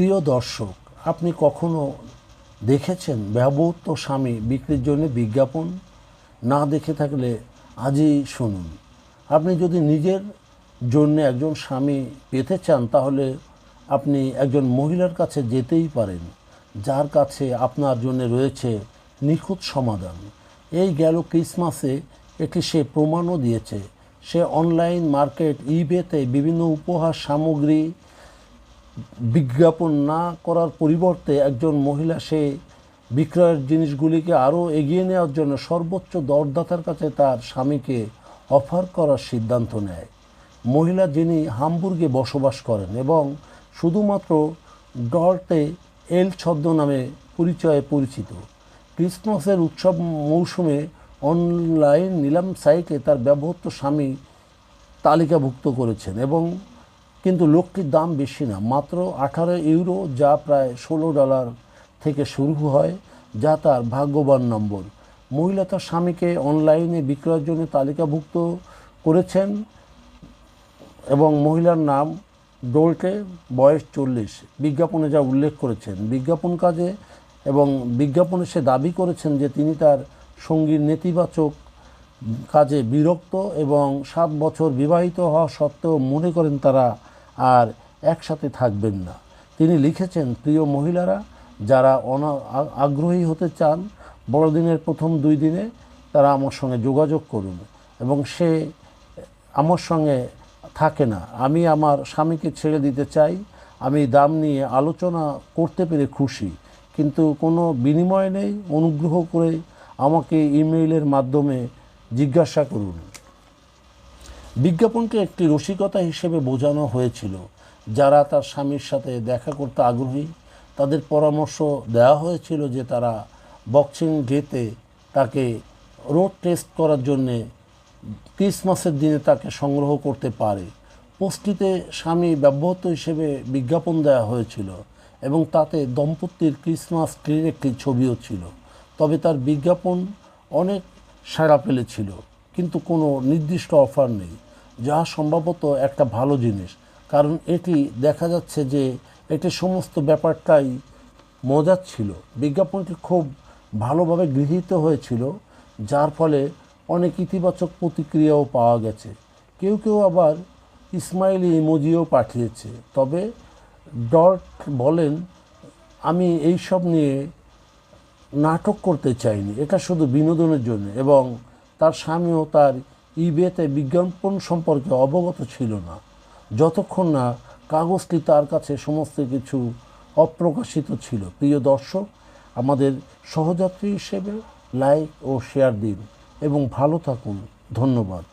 প্রিয় দর্শক, আপনি কখনো দেখেছেন ব্যবহৃত স্বামী বিক্রির জন্য বিজ্ঞাপন? না দেখে থাকলে আজই শুনুন। আপনি যদি নিজের জন্য একজন স্বামী পেতে চান, তাহলে আপনি একজন মহিলার কাছে যেতেই পারেন, যার কাছে আপনার জন্য রয়েছে নিখুঁত সমাধান। এই গেল ক্রিসমাসে এটি সে প্রমাণও দিয়েছে। সে অনলাইন মার্কেট ইবেতে বিভিন্ন উপহার সামগ্রী বিজ্ঞাপন না করার পরিবর্তে একজন মহিলা সে বিক্রয়ের জিনিসগুলিকে আরও এগিয়ে নেওয়ার জন্য সর্বোচ্চ দরদাতার কাছে তার স্বামীকে অফার করার সিদ্ধান্ত নেয়। মহিলা যিনি হামবুর্গে বসবাস করেন এবং শুধুমাত্র ডর্টে এল ছদ্ম নামে পরিচয়ে পরিচিত। ক্রিসমাসের উৎসব মৌসুমে অনলাইন নিলাম সাইটে তার ব্যবহৃত স্বামী তালিকাভুক্ত করেছেন এবং কিন্তু লোকটির দাম বেশি না। মাত্র আঠারো ইউরো, যা প্রায় ষোলো ডলার থেকে শুরু হয়, যা তার ভাগ্যবান নম্বর। মহিলা তার স্বামীকে অনলাইনে বিক্রয়ের জন্য তালিকাভুক্ত করেছেন এবং মহিলার নাম ডোল্টে, বয়স চল্লিশ। বিজ্ঞাপনে যা উল্লেখ করেছেন, বিজ্ঞাপন কাজে এবং বিজ্ঞাপনে সে দাবি করেছেন যে তিনি তার সঙ্গীর নেতিবাচক কাজে বিরক্ত এবং সাত বছর বিবাহিত হওয়া সত্ত্বেও মনে করেন তারা আর একসাথে থাকবেন না। তিনি লিখেছেন, প্রিয় মহিলারা, যারা আগ্রহী হতে চান, বড়দিনের প্রথম দুই দিনে তারা আমার সঙ্গে যোগাযোগ করুন এবং সে আমার সঙ্গে থাকে না। আমি আমার স্বামীকে ছেড়ে দিতে চাই। আমি দাম নিয়ে আলোচনা করতে পেরে খুশি, কিন্তু কোনো বিনিময় নেই। অনুগ্রহ করে আমাকে ইমেইলের মাধ্যমে জিজ্ঞাসা করুন। বিজ্ঞাপনকে একটি রসিকতা হিসেবে বোঝানো হয়েছিল। যারা তার স্বামীর সাথে দেখা করতে আগ্রহী, তাদের পরামর্শ দেওয়া হয়েছিল যে তারা বক্সিং ডেতে তাকে রোড টেস্ট করার জন্যে ক্রিসমাসের দিনে তাকে সংগ্রহ করতে পারে। পোস্টটিতে স্বামী ব্যবহৃত হিসেবে বিজ্ঞাপন দেওয়া হয়েছিল এবং তাতে দম্পতির ক্রিসমাস ট্রির একটি ছবিও ছিল। তবে তার বিজ্ঞাপন অনেক সাড়া ফেলেছিল। কিন্তু কোনো নির্দিষ্ট অফার নেই। যা সম্ভবত একটা ভালো জিনিস। কারণ এটি দেখা যাচ্ছে যে এটি সমস্ত ব্যাপারটাই মজার ছিল। বিজ্ঞাপনটি খুব ভালোভাবে গৃহীত হয়েছিল, যার ফলে অনেক ইতিবাচক প্রতিক্রিয়াও পাওয়া গেছে। কেউ কেউ আবার ইসমাইলি ইমোজিও পাঠিয়েছে। তবে ডট বলেন, আমি এই সব নিয়ে নাটক করতে চাইনি। এটা শুধু বিনোদনের জন্য এবং তার স্বামীও তার ইবেতে বিজ্ঞাপন সম্পর্কে অবগত ছিল না। যতক্ষণ না কাগজটি তার কাছে সমস্ত কিছু অপ্রকাশিত ছিল। প্রিয় দর্শক, আমাদের সহযাত্রী হিসেবে লাইক ও শেয়ার দিন এবং ভালো থাকুন। ধন্যবাদ।